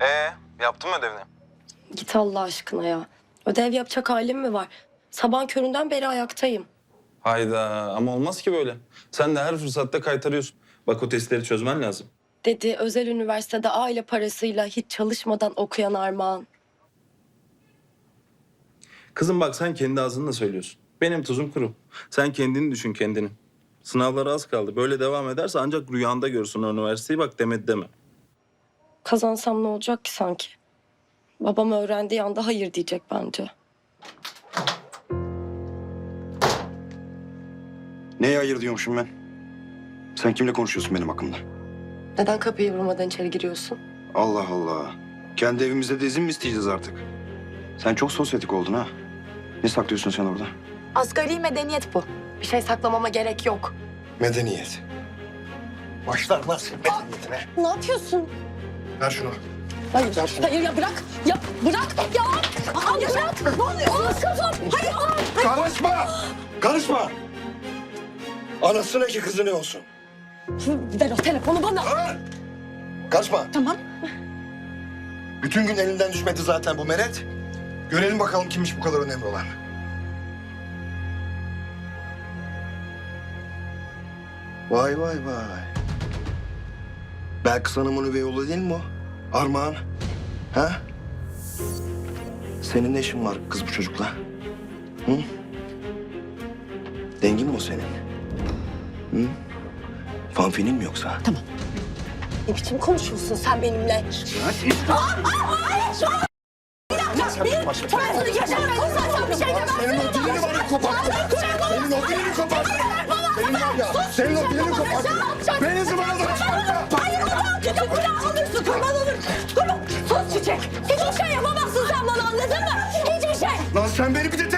Ee, yaptın mı ödevini? Git Allah aşkına ya. Ödev yapacak halim mi var? Sabah köründen beri ayaktayım. Hayda ama olmaz ki böyle. Sen de her fırsatta kaytarıyorsun. Bak o testleri çözmen lazım. Dedi özel üniversitede aile parasıyla hiç çalışmadan okuyan Armağan. Kızım bak sen kendi ağzınla söylüyorsun. Benim tuzum kuru. Sen kendini düşün kendini. Sınavlara az kaldı. Böyle devam ederse ancak rüyanda görürsün o üniversiteyi. Bak demedi deme. Kazansam ne olacak ki sanki? Babam öğrendiği anda hayır diyecek bence. Neye hayır diyormuşum ben? Sen kimle konuşuyorsun benim hakkımda? Neden kapıyı vurmadan içeri giriyorsun? Allah Allah. Kendi evimizde de izin mi isteyeceğiz artık? Sen çok sosyetik oldun ha. Ne saklıyorsun sen orada? Asgari medeniyet bu. Bir şey saklamama gerek yok. Medeniyet. Başlar lan senin medeniyetine. Ne yapıyorsun? Ver şunu. Hayır, hayır ya bırak. Ya bırak ya. Aa, bırak. Ne oluyor? Aa, kızım. Hayır. aa. Karışma! Karışma! Anasına ki kızı ne olsun? Ver o telefonu bana. Ver! Kaçma. Tamam. Bütün gün elinden düşmedi zaten bu meret. Görelim bakalım kimmiş bu kadar önemli olan. Vay vay vay. Belkıs Hanım'ın üvey oğlu değil mi o? Armağan. Ha? Senin ne işin var kız bu çocukla? Hı? Dengin mi o senin? Hı? Fanfinin mi yoksa? Ne biçim konuşuyorsun sen benimle? Ben seni geçemem. Konuşacağım bir şey demem. Senin o dilini var ya kopartırım. Senin o dilini kopartırım. Senin var ya, senin o dilini kopartırım. Beni Allah'ım çocuk günah alırsın. Kurban olur. Kurban. Sus çiçek. Hiçbir şey yapamazsın sen bana anladın mı? Hiçbir şey. Lan sen beni bir de